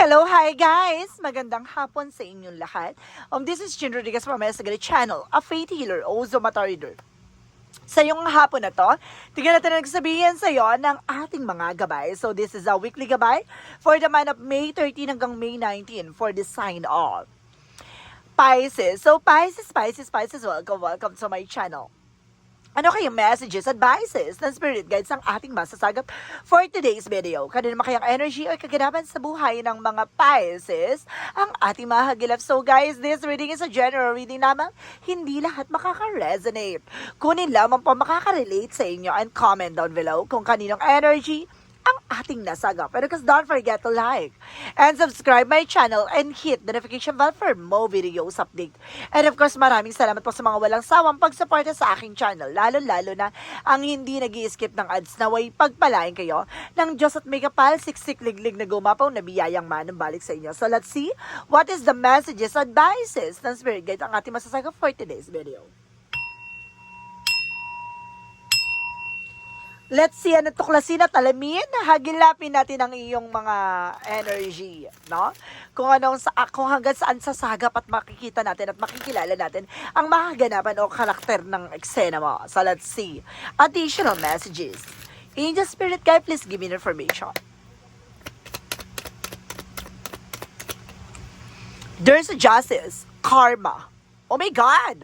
Hello, hi guys! Magandang hapon sa inyong lahat. Um, this is Chin Rodriguez from Esagari Channel, a faith healer, also mata reader. Sa yung hapon na to, tingnan natin ang sabihin sa iyo ng ating mga gabay. So this is a weekly gabay for the month of May 13 hanggang May 19 for the sign off. Pisces. So Pisces, Pisces, Pisces, welcome, welcome to my channel. Ano kayong messages, advices, ng spirit guides ang ating masasagap for today's video? Kanina makayang energy o kaganapan sa buhay ng mga Pisces ang ating mahagilap. So guys, this reading is a general reading lamang. Hindi lahat makaka-resonate. Kunin lamang po makaka-relate sa inyo and comment down below kung kaninong energy ating nasagap. Pero because don't forget to like and subscribe my channel and hit the notification bell for more videos update. And of course, maraming salamat po sa mga walang sawang pagsuporta sa aking channel. Lalo-lalo na ang hindi nag skip ng ads na way pagpalain kayo ng Diyos at may kapal, siksik liglig na gumapaw na biyayang manang balik sa inyo. So let's see what is the messages, advices ng Spirit Guide ang ating masasagap for today's video. Let's see, ano tuklasin at alamin, hagilapin natin ang iyong mga energy, no? Kung anong sa kung hanggang saan sasagap at makikita natin at makikilala natin ang mahaganapan o karakter ng eksena mo. So let's see. Additional messages. Angel Spirit Guide, please give me information. There's justice, karma. Oh my God!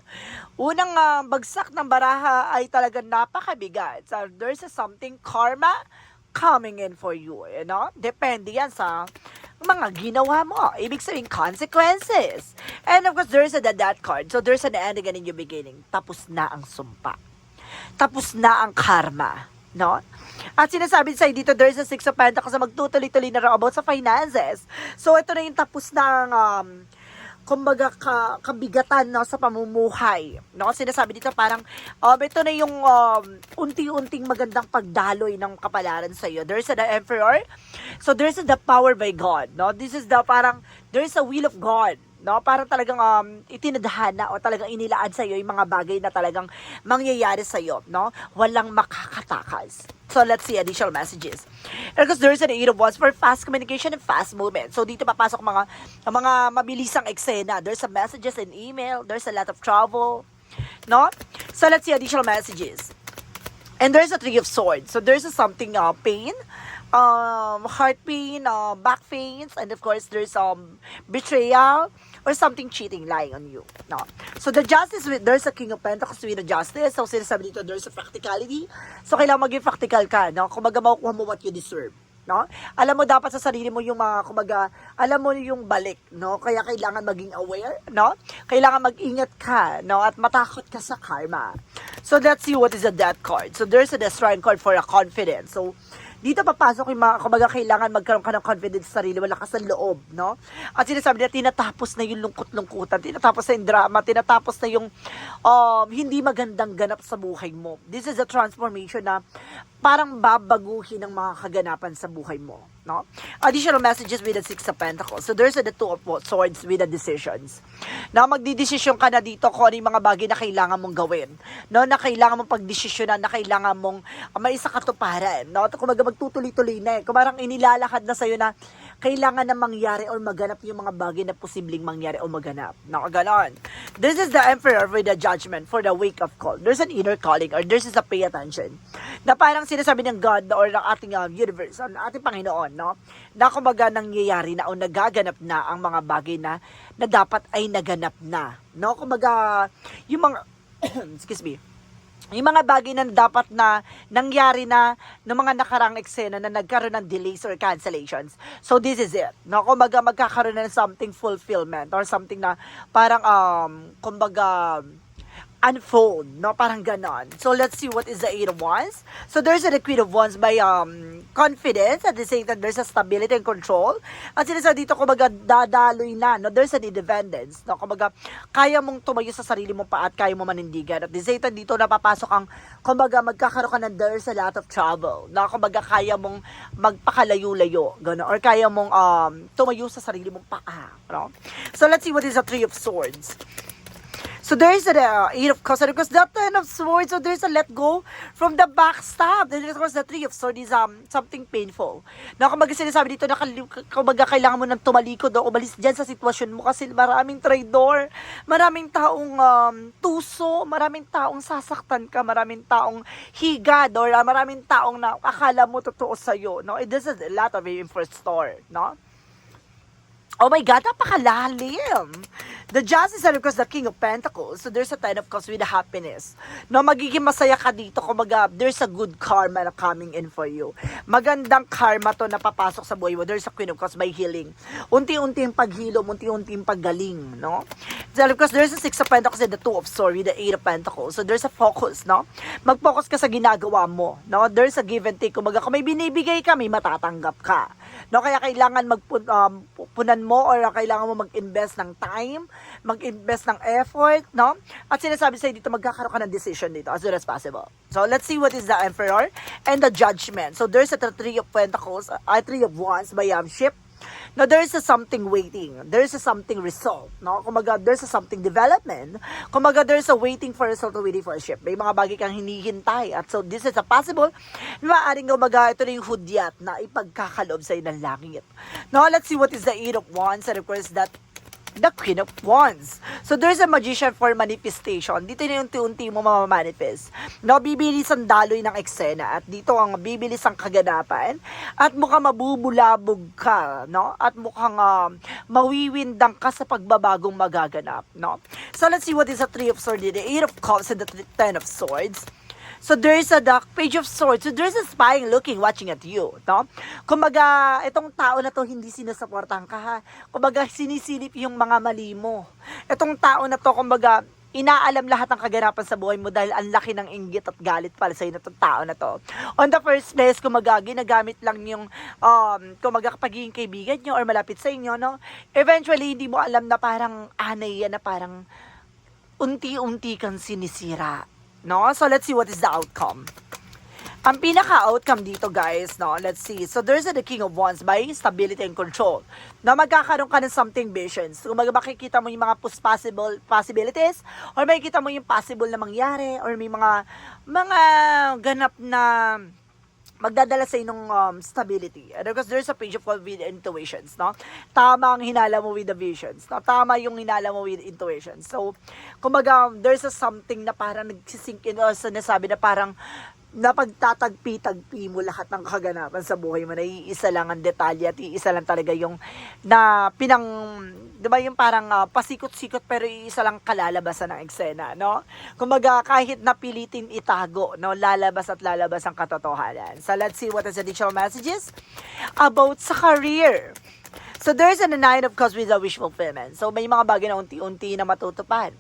Unang ah, bagsak ng baraha ay talagang napakabigat. So, there's a something karma coming in for you. You know? Depende yan sa mga ginawa mo. Ibig sabihin, consequences. And of course, there's a the death card. So, there's an ending and a new beginning. Tapos na ang sumpa. Tapos na ang karma. No? At sinasabi sa'yo dito, there's a six of pentacles na magtutuloy-tuloy na raw about sa finances. So, ito na yung tapos ng um, kumbaga ka, kabigatan no sa pamumuhay no? Sinasabi dito parang um, ito na yung um, unti-unting magandang pagdaloy ng kapalaran sa iyo there's a the emperor. So there's a the power by God no? This is the parang there's a will of God no parang talagang um, itinadhana o talagang inilaan sa iyo yung mga bagay na talagang mangyayari sa iyo no walang makakatakas So let's see additional messages. And because there's an eight of wands for fast communication and fast movement. So dito papasok mga mga mabilisang eksena. There's some messages in email. There's a lot of travel. No? So let's see additional messages. And there's a three of swords. So there's a something uh, pain, um, heart pain, uh, back pains, and of course there's um betrayal or something cheating lying on you. No. So the justice with there's a king of pentacles with the justice. So sinasabi dito there's a practicality. So kailangan maging practical ka, no? Kumbaga makukuha mo what you deserve. No? Alam mo dapat sa sarili mo yung mga kumaga, alam mo yung balik, no? Kaya kailangan maging aware, no? Kailangan mag-ingat ka, no? At matakot ka sa karma. So let's see what is the death card. So there's a destroying card for a confidence. So dito papasok yung mga, kumbaga kailangan magkaroon ka ng confidence sa sarili, malakas ang loob, no? At sinasabi nila, tinatapos na yung lungkot-lungkutan, tinatapos na yung drama, tinatapos na yung um, hindi magandang ganap sa buhay mo. This is a transformation na parang babaguhin ang mga kaganapan sa buhay mo, no? Additional messages with the Six of Pentacles. So there's the Two of Swords with the decisions. Na magdidesisyon ka na dito kung ano yung mga bagay na kailangan mong gawin, no? Na kailangan mong pagdesisyonan, na kailangan mong uh, may isa katuparan, no? Kumaga magtutuloy-tuloy na eh. Kung parang inilalakad na sa'yo na kailangan na mangyari or maganap yung mga bagay na posibleng mangyari o maganap. No, ganon. This is the Emperor with the judgment for the wake of call. There's an inner calling or there's is a pay attention. Na parang sinasabi ng God or ng ating um, universe, ng ating Panginoon, no? Na kumbaga nangyayari na o nagaganap na ang mga bagay na na dapat ay naganap na. No? Kumbaga, yung mga, excuse me, yung mga bagay na dapat na nangyari na ng mga nakarang eksena na nagkaroon ng delays or cancellations. So this is it. No, kumbaga magkakaroon na ng something fulfillment or something na parang um kumbaga unfold, no? Parang ganon. So, let's see what is the Eight of Wands. So, there's a Queen of Wands by um, confidence. At the same time, there's a stability and control. At sinasabi dito, kumbaga, dadaloy na, no? There's an independence, no? Kumbaga, kaya mong tumayo sa sarili mo pa at kaya mo manindigan. At the same time, dito napapasok ang, kumbaga, magkakaroon ka ng there's a lot of trouble. No? Kumbaga, kaya mong magpakalayo-layo, gano'n. Or kaya mong um, tumayo sa sarili mong paa, no? So, let's see what is the Three of Swords. So there's a uh, eight of cups, and of course that ten of swords. So there's a let go from the backstab. And of course the three of swords is um, something painful. Na kumbaga sinasabi dito na kumbaga kailangan mo nang tumalikod o umalis dyan sa sitwasyon mo kasi maraming traidor, maraming taong um, tuso, maraming taong sasaktan ka, maraming taong higad or uh, maraming taong na akala mo totoo sa'yo. No? This is a lot of aim for store. No? Oh my God, napakalalim. The Justice and of course the King of Pentacles. So there's a Ten of Cups with the happiness. No, magiging masaya ka dito. Kumbaga, there's a good karma na coming in for you. Magandang karma to na papasok sa buhay mo. There's a Queen of Cups by healing. Unti-unting paghilom, unti-unting paggaling, no? So of course, there's a Six of Pentacles and the Two of with the Eight of Pentacles. So there's a focus, no? Mag-focus ka sa ginagawa mo, no? There's a give and take. Kumbaga, kung may binibigay ka, may matatanggap ka. No, kaya kailangan magpun um, mo or kailangan mo mag-invest ng time, mag-invest ng effort, no? At sinasabi sa'yo dito, magkakaroon ka ng decision dito as soon as possible. So, let's see what is the Emperor and the Judgment. So, there's a Three of Pentacles, uh, Three of Wands by um, ship. Now, there's a something waiting. There's a something result. No? Kumaga, there's a something development. Kumaga, there's a waiting for result or waiting for a ship. May mga bagay kang hinihintay. At so, this is a possible, maaaring kumaga, ito na yung hudyat na ipagkakalob sa'yo ng langit. Now, let's see what is the Eight of Wands. And of course, that the Queen of Wands. So, there's a magician for manifestation. Dito na yung unti-unti mo mamamanifest. No, bibilis ang daloy ng eksena. At dito ang bibilis ang kaganapan. At mukhang mabubulabog ka, no? At mukhang um, mawiwindang ka sa pagbabagong magaganap, no? So, let's see what is the Three of Swords, the Eight of Cups, and the Ten of Swords. So there is a the page of swords. So there's a spying looking, watching at you, no? Kumbaga, itong tao na to hindi sinusuportahan ka ha. Kumbaga, sinisilip yung mga mali mo. Itong tao na to, kumbaga, inaalam lahat ng kaganapan sa buhay mo dahil ang laki ng inggit at galit pala sa'yo na itong tao na to. On the first place, kumaga, ginagamit lang yung, um, kumaga, pagiging kaibigan nyo or malapit sa inyo, no? Eventually, hindi mo alam na parang anay yan na parang unti-unti kang sinisira. No? So, let's see what is the outcome. Ang pinaka-outcome dito, guys, no? Let's see. So, there's a the King of Wands by stability and control. Na magkakaroon ka ng something visions. Kung makikita mo yung mga pos- possible possibilities or makikita mo yung possible na mangyari or may mga mga ganap na magdadala sa inong um, stability. And because there's a page of with intuitions, no? Tama ang hinala mo with the visions. No? Tama yung hinala mo with intuitions. So, kumbaga, there's a something na parang nagsisink in or sinasabi na parang napagtatagpi-tagpi mo lahat ng kaganapan sa buhay mo na iisa lang ang detalye at iisa lang talaga yung na pinang, di ba yung parang ah, pasikot-sikot pero iisa lang kalalabasan ng eksena, no? Kumbaga kahit napilitin itago, no, lalabas at lalabas ang katotohanan. So let's see what is additional messages about sa career. So there's a nine of cups with a wish fulfillment. So may mga bagay na unti-unti na matutupad.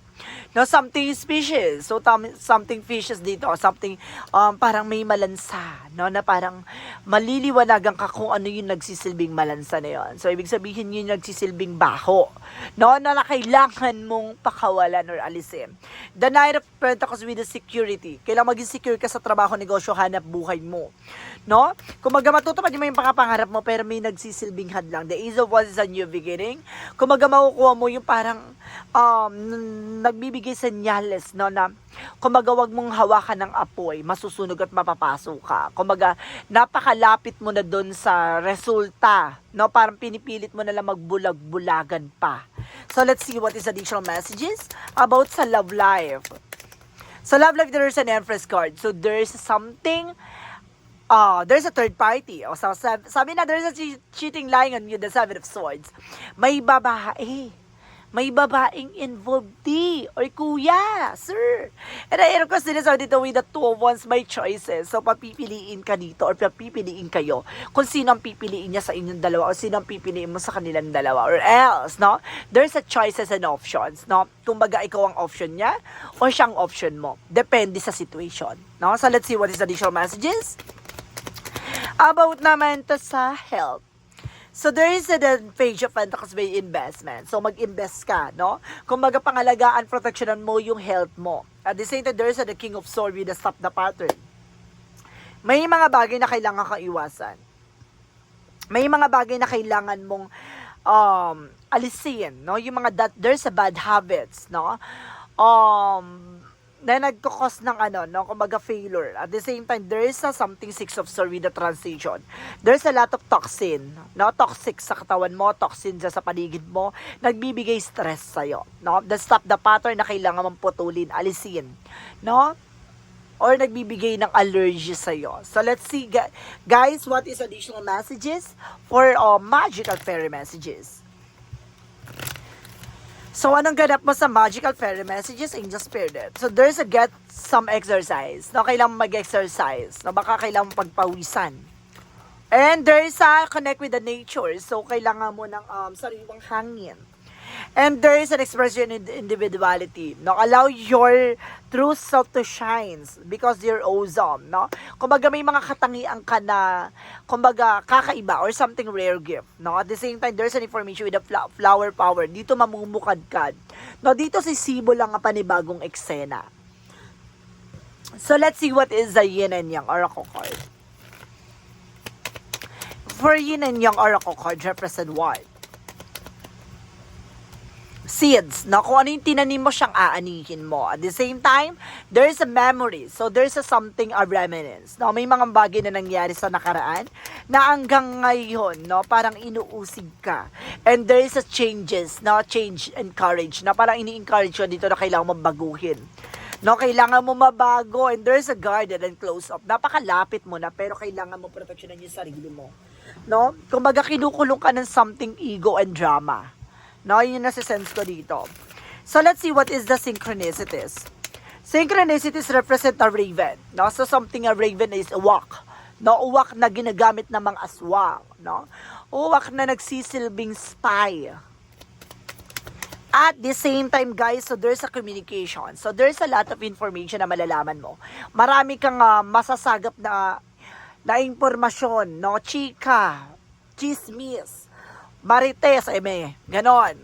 No, something species. So tam- something fishes dito, something um, parang may malansa, no, na parang maliliwanagan ka kung ano yung nagsisilbing malansa na yon. So ibig sabihin yun yung nagsisilbing baho, no, na, kailangan mong pakawalan or alisin. The Knight of Pentacles with the security. Kailangan maging secure ka sa trabaho, negosyo, hanap buhay mo. No? Kung maga matutupad mo yung pangapangarap mo pero may nagsisilbing hadlang. The Ace of Wands is a new beginning. Kung makukuha mo yung parang um, nagbibigay senyales no, na kumaga wag mong hawakan ng apoy, masusunog at mapapasok ka. Kumaga napakalapit mo na doon sa resulta. No, parang pinipilit mo na lang magbulag-bulagan pa. So let's see what is additional messages about sa love life. Sa love life, there's an Empress card. So there's something Ah, there's a third party. O so, sab- sabi na there's a che- cheating lying on you, the seven of swords. May babae. May babaeng involved di. Or kuya, sir. And I, of course, sinasabi dito with the two of wands, may choices. So, papipiliin ka dito or papipiliin kayo kung sino ang pipiliin niya sa inyong dalawa o sino ang pipiliin mo sa kanilang dalawa or else, no? There's a choices and options, no? Kumbaga, ikaw ang option niya o siyang option mo. Depende sa situation, no? So, let's see what is the additional messages. About naman to sa health. So there is a the page of Pentacles by investment. So mag-invest ka, no? Kung magpangalagaan, protectionan mo yung health mo. At the same time, there is a the King of Swords with the stop the pattern. May mga bagay na kailangan kang iwasan. May mga bagay na kailangan mong um, alisin, no? Yung mga that there's a bad habits, no? um, na nagkakos ng ano, no, kumbaga failure. At the same time, there is a something six of with the transition. There's a lot of toxin, no, toxic sa katawan mo, toxin sa paligid mo, nagbibigay stress sa'yo, no, the stop the pattern na kailangan mong putulin, alisin, no, or nagbibigay ng allergy sa'yo. So, let's see, gu- guys, what is additional messages for uh, magical fairy messages? So, anong ganap mo sa Magical Fairy Messages, Angel Spirit? So, there's a get some exercise. No, kailangan mag-exercise. No, baka kailangan pagpawisan. And there is a connect with the nature. So, kailangan mo ng um, sariwang hangin. And there is an expression in individuality. No, allow your true self to shine because you're awesome. No, kumbaga may mga katangian ka na, kumbaga kakaiba or something rare gift. No, at the same time, there's an information with fla- flower power. Dito mamumukadkad. No, dito si Sibo lang ang panibagong eksena. So let's see what is the yin and yang oracle card. For yin and yang oracle card, represent what? Seeds, no? Kung ano yung tinanim mo siyang aanihin mo. At the same time, there's a memory. So, there's a something, a reminiscence. No? May mga bagay na nangyari sa nakaraan na hanggang ngayon, no? Parang inuusig ka. And there is a changes, no? Change and courage. Na parang ini-encourage yun dito na kailangan mo baguhin. No, kailangan mo mabago and there's a guarded and close up. Napakalapit mo na pero kailangan mo proteksyonan yung sarili mo. No? Kumbaga kinukulong ka ng something ego and drama. No, yun na sense ko dito. So let's see what is the synchronicities. Synchronicities represent a raven. No? So something a raven is uwak. No, uwak na ginagamit ng mga aswang, no? Uwak na nagsisilbing spy. At the same time, guys, so there's a communication. So there's a lot of information na malalaman mo. Marami kang ah, masasagap na na impormasyon, no? Chika, chismis, marites, eme, ganon.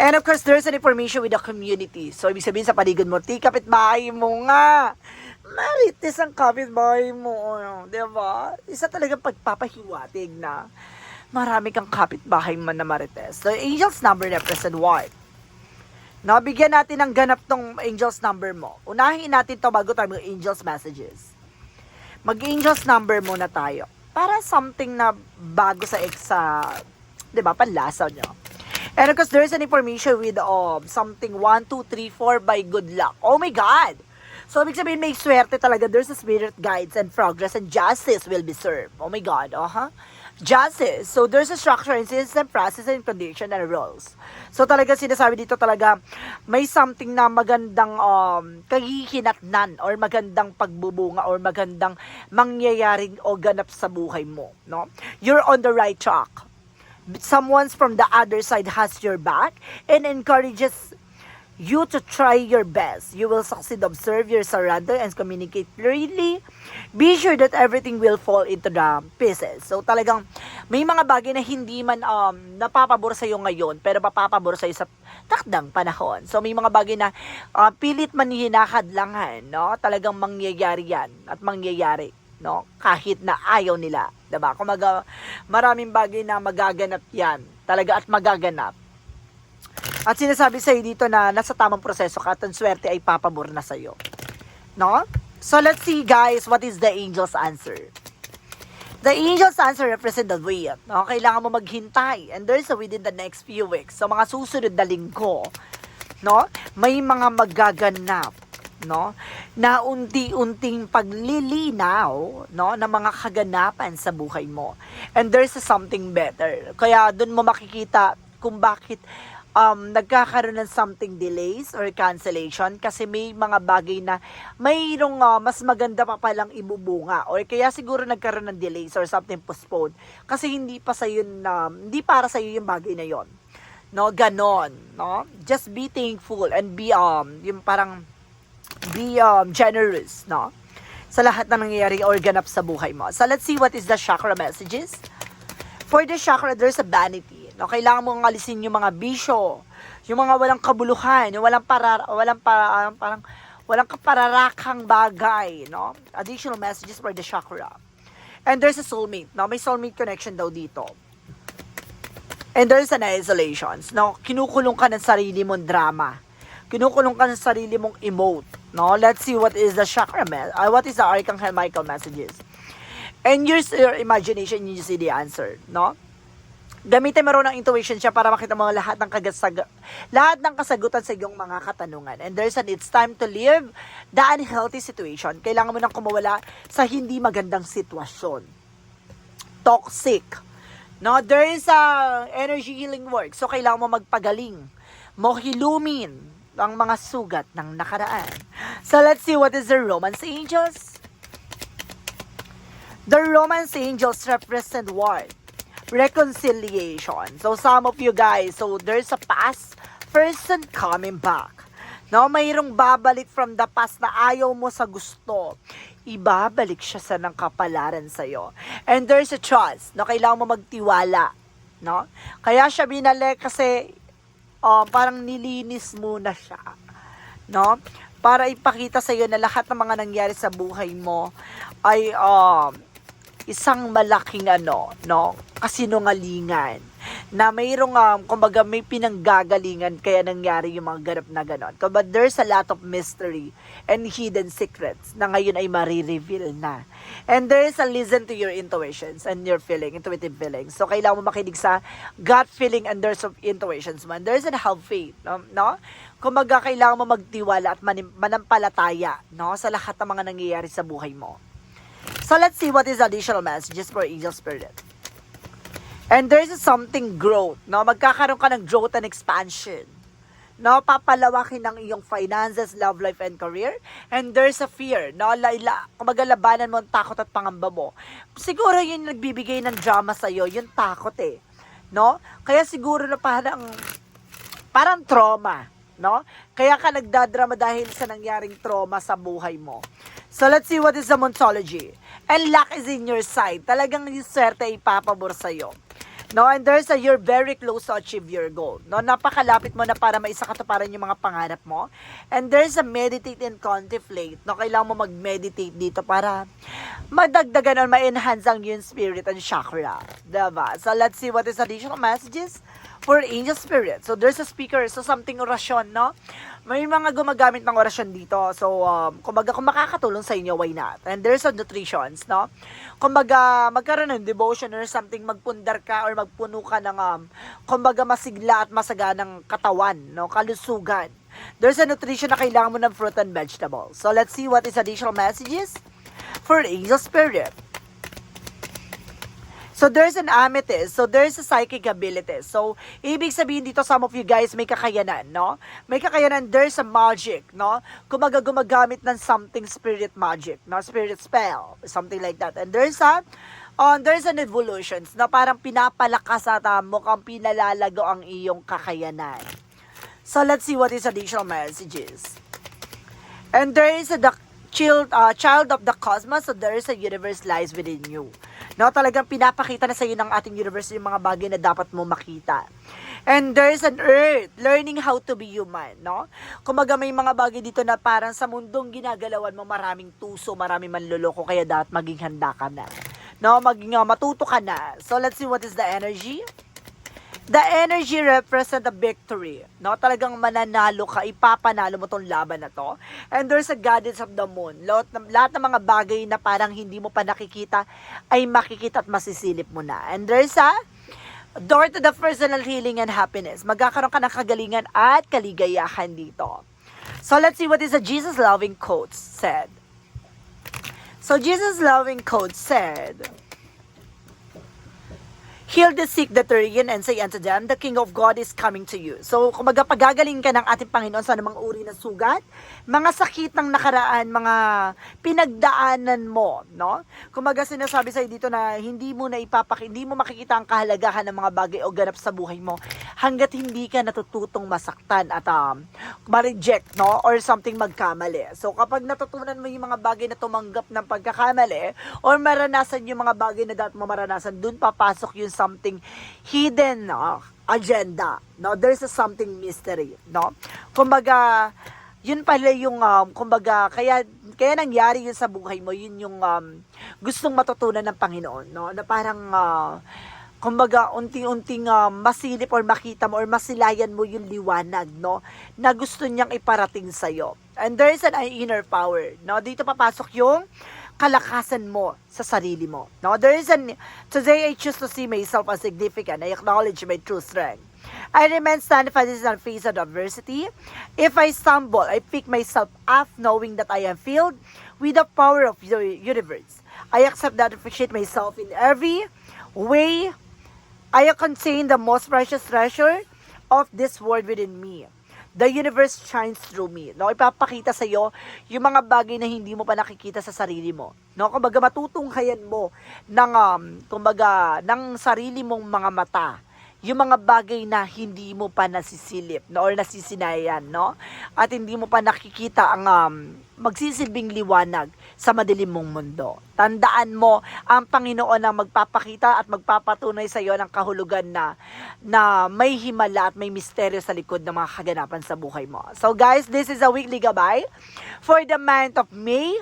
And of course, there's an information with the community. So, ibig sabihin sa paligid mo, ti kapitbahay mo nga. Marites ang kapitbahay mo. Ano, di ba? Isa talagang pagpapahiwatig na marami kang kapitbahay man na marites. So, angel's number represent what? No, bigyan natin ng ganap tong angel's number mo. Unahin natin to bago tayo mag angel's messages. Mag-angel's number muna tayo. Para something na bago sa ex sa, 'di ba, panlasa nyo. And of course, there's an information with um, something 1, 2, 3, 4 by good luck. Oh my God! So, ibig sabihin, may swerte talaga. There's a spirit guides and progress and justice will be served. Oh my God, uh-huh. Justice. So, there's a structure and system, process, and condition and rules. So, talaga sinasabi dito talaga, may something na magandang um, kahihinatnan or magandang pagbubunga or magandang mangyayaring o ganap sa buhay mo. No? You're on the right track someone's from the other side has your back and encourages you to try your best. You will succeed. Observe your surrender and communicate clearly. Be sure that everything will fall into the pieces. So talagang may mga bagay na hindi man um, napapabor sa iyo ngayon pero mapapabor sa sa takdang panahon. So may mga bagay na uh, pilit man hinahadlangan, no? Talagang mangyayari yan at mangyayari no? Kahit na ayaw nila, 'di ba? Kumaga maraming bagay na magaganap 'yan, talaga at magaganap. At sinasabi sa dito na nasa tamang proseso ka at ang swerte ay papabor na sa iyo. No? So let's see guys, what is the angel's answer? The angel's answer represent the wait. No? Kailangan mo maghintay. And there's a within the next few weeks. So mga susunod na linggo, no? May mga magaganap no na unti-unting paglilinaw no ng mga kaganapan sa buhay mo and there's something better kaya doon mo makikita kung bakit um, nagkakaroon ng something delays or cancellation kasi may mga bagay na mayroong uh, mas maganda pa palang ibubunga or kaya siguro nagkaroon ng delays or something postponed kasi hindi pa sa yun na hindi para sa iyo yung bagay na yon no ganon no just be thankful and be um yung parang be um, generous, no? Sa lahat na nangyayari or ganap sa buhay mo. So, let's see what is the chakra messages. For the chakra, there's a vanity. No? Kailangan mong alisin yung mga bisyo, yung mga walang kabuluhan, yung walang para, walang para, parang, walang kapararakang bagay, no? Additional messages for the chakra. And there's a soulmate, no? May soulmate connection daw dito. And there's an isolations, no? Kinukulong ka ng sarili mong drama kinukulong ka sa sarili mong emote, no? Let's see what is the chakra, uh, what is the Archangel Michael messages. And use your imagination, you see the answer, no? Gamitin mo rin ng intuition siya para makita mo lahat ng kagasag lahat ng kasagutan sa iyong mga katanungan. And there's an it's time to leave the unhealthy situation. Kailangan mo nang kumawala sa hindi magandang sitwasyon. Toxic. No, there is a energy healing work. So kailangan mo magpagaling. Mo ang mga sugat ng nakaraan. So let's see what is the Romance Angels. The Romance Angels represent what? reconciliation. So some of you guys, so there's a past person coming back. No, mayroong babalik from the past na ayaw mo sa gusto. Ibabalik siya sa ng kapalaran sa'yo. And there's a trust. No, kailangan mo magtiwala. No? Kaya siya binalik kasi um, parang nilinis muna siya. No? Para ipakita sa iyo na lahat ng mga nangyari sa buhay mo ay um, isang malaking ano, no, kasinungalingan na mayroong, um, kumbaga may pinanggagalingan kaya nangyari yung mga ganap na ganon. But there's a lot of mystery and hidden secrets na ngayon ay marireveal na. And there is a listen to your intuitions and your feeling, intuitive feelings. So, kailangan mo makinig sa gut feeling and there's of intuitions man. There's an have faith, no? no? Kumbaga, kailangan mo magtiwala at manampalataya, no? Sa lahat ng mga nangyayari sa buhay mo. So let's see what is additional messages for angel spirit. And there's something growth, no? Magkakaroon ka ng growth and expansion. No, papalawakin ng iyong finances, love life, and career. And there's a fear, no? Laila, kumaga labanan mo ang takot at pangamba mo. Siguro yun yung nagbibigay ng drama sa'yo, yung takot eh. No? Kaya siguro na parang, parang trauma, no? Kaya ka nagdadrama dahil sa nangyaring trauma sa buhay mo. So let's see what is the Montology. And luck is in your side. Talagang yung swerte ay ipapabor sa'yo. No, and there's a you're very close to achieve your goal. No, napakalapit mo na para maisakatuparan yung mga pangarap mo. And there's a meditate and contemplate. No, kailangan mo mag-meditate dito para madagdagan or ma-enhance ang yung spirit and chakra. Diba? So let's see what is additional messages for angel spirit. So there's a speaker, so something orasyon, no? May mga gumagamit ng orasyon dito. So, um, kumbaga, kung makakatulong sa inyo, why not? And there's a nutritions, no? Kumbaga, magkaroon ng devotion or something, magpundar ka or magpuno ka ng, um, kumbaga, masigla at masaganang katawan, no? Kalusugan. There's a nutrition na kailangan mo ng fruit and vegetables. So, let's see what is additional messages for angel spirit. So there's an amethyst. So there's a psychic ability. So ibig sabihin dito some of you guys may kakayanan, no? May kakayanan there's a magic, no? Kumaga gumagamit ng something spirit magic, no? Spirit spell, something like that. And there's a on there's an evolutions na parang pinapalakas at uh, mukhang pinalalago ang iyong kakayanan. So let's see what is additional messages. And there is a the child, uh, child of the cosmos, so there is a universe lies within you. No, talagang pinapakita na sa iyo ng ating universe yung mga bagay na dapat mo makita. And there is an earth, learning how to be human, no? Kumaga may mga bagay dito na parang sa mundong ginagalawan mo maraming tuso, maraming manloloko, kaya dapat maging handa ka na. No, maging uh, matuto ka na. So let's see what is the energy. The energy represent a victory. No? Talagang mananalo ka, ipapanalo mo tong laban na to. And there's a goddess of the moon. Lahat, lahat ng mga bagay na parang hindi mo pa nakikita ay makikita at masisilip mo na. And there's a door to the personal healing and happiness. Magkakaroon ka ng kagalingan at kaligayahan dito. So let's see what is the Jesus loving quote said. So Jesus loving quote said, Heal the sick that are in and say unto them, the King of God is coming to you. So, kumaga pagagaling ka ng ating Panginoon sa namang uri ng sugat, mga sakit ng nakaraan, mga pinagdaanan mo, no? Kumaga sinasabi sa'yo dito na hindi mo na ipapaki, hindi mo makikita ang kahalagahan ng mga bagay o ganap sa buhay mo hanggat hindi ka natututong masaktan at um, ma-reject, no? Or something magkamali. So, kapag natutunan mo yung mga bagay na tumanggap ng pagkakamali or maranasan yung mga bagay na dapat mo maranasan, dun papasok yung something hidden, no? agenda, no? There's a something mystery, no? Kumbaga, yun pala yung, um, kumbaga, kaya, kaya nangyari yun sa buhay mo, yun yung um, gustong matutunan ng Panginoon, no? Na parang, uh, kumbaga, unti-unting ah, masilip or makita mo or masilayan mo yung liwanag, no? Na gusto niyang iparating sa'yo. And there is an inner power, no? Dito papasok yung kalakasan mo sa sarili mo. No, there is an today I choose to see myself as significant. I acknowledge my true strength. I remain steadfast in the face of adversity. If I stumble, I pick myself up knowing that I am filled with the power of the universe. I accept that appreciate myself in every way. I contain the most precious treasure of this world within me. The universe shines through me. No, ipapakita sa iyo yung mga bagay na hindi mo pa nakikita sa sarili mo. No, kumbaga matutunghayan mo ng um, kumbaga ng sarili mong mga mata yung mga bagay na hindi mo pa nasisilip no or nasisinayan no at hindi mo pa nakikita ang um, magsisilbing liwanag sa madilim mong mundo. Tandaan mo ang Panginoon ang magpapakita at magpapatunay sa iyo ng kahulugan na na may himala at may misteryo sa likod ng mga kaganapan sa buhay mo. So guys, this is a weekly gabay for the month of May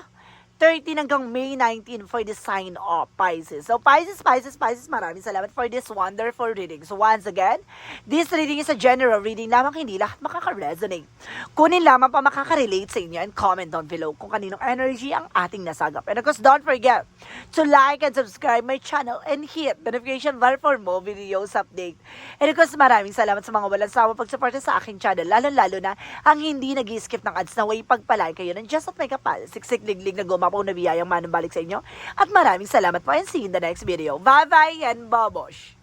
13 hanggang May 19 for the sign of Pisces. So Pisces, Pisces, Pisces, maraming salamat for this wonderful reading. So once again, this reading is a general reading lamang hindi lahat makaka-resonate. Kunin lamang pa makaka-relate sa inyo and comment down below kung kaninong energy ang ating nasagap. And of course, don't forget to like and subscribe my channel and hit the notification bell for more videos update. And of course, maraming salamat sa mga walang sawa pagsuporta sa aking channel, lalo-lalo na ang hindi nag skip ng ads na way pagpalay kayo ng just at may kapal, siksik liglig na gumapaw na biyayang manumbalik sa inyo. At maraming salamat po and see you in the next video. Bye-bye and babosh!